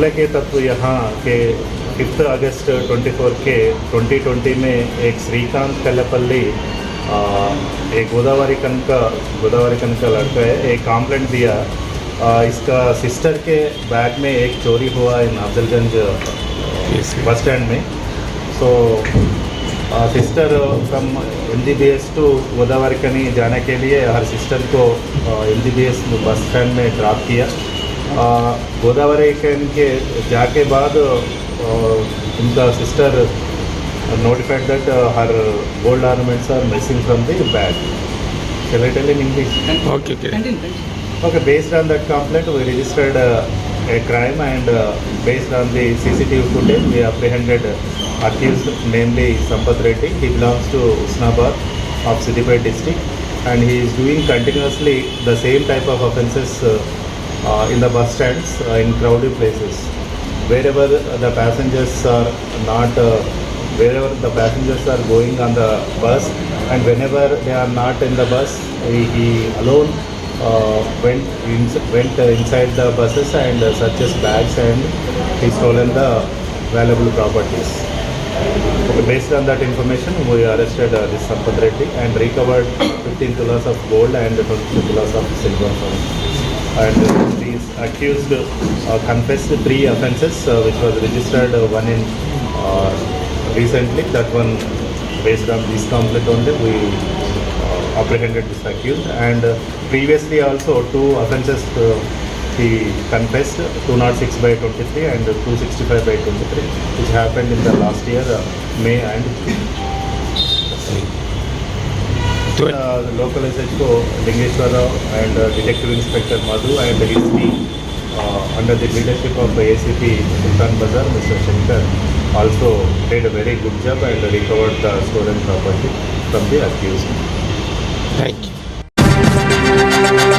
मामले के तत्व यहाँ के फिफ्थ अगस्त 24 के 2020 में एक श्रीकांत कल्लपल्ली एक गोदावरी कन का गोदावरी कन का लड़का है एक कंप्लेंट दिया। आ, इसका सिस्टर के बैग में एक चोरी हुआ इन अफजलगंज बस स्टैंड में। So sister from M D B S to Godavarikhani जाने के लिए हर सिस्टर को M D B S bus stand में ड्रॉप किया। गोदावरी कैन के जाके बाद उनका sister notified that uh, her gold ornaments are missing from the bag. Shall I tell in English? Okay, okay. Okay, based on that complaint, we registered uh, a crime and uh, based on the CCTV footage, we apprehended accused, namely Sampath Reddy. He belongs to Usnabad of Siddipet district and he is doing continuously the same type of offences uh, in the bus stands uh, in crowded places. Wherever the passengers are not, uh, wherever the passengers are going on the bus and whenever they are not in the bus, he, he alone uh, went in, went uh, inside the buses and uh, searches bags and he stolen the valuable properties. Based on that information, we arrested uh, this Sampath Reddy and recovered 15 tulas of gold and 22 tulas of silver. And these accused uh, confessed three offences, uh, which was registered uh, one in uh, recently. That one, based on this complaint only, we uh, apprehended this accused. And uh, previously also two offences uh, he confessed 206 by 23 and 265 by 23 which happened in the last year uh, May and Right. Uh, the local SHO Lingeshwara and uh, Detective Inspector Madhu and his team uh, under the leadership of ACP Sultan Bazar, Mr. Shankar also did a very good job and recovered the stolen property from the accused. Thank you.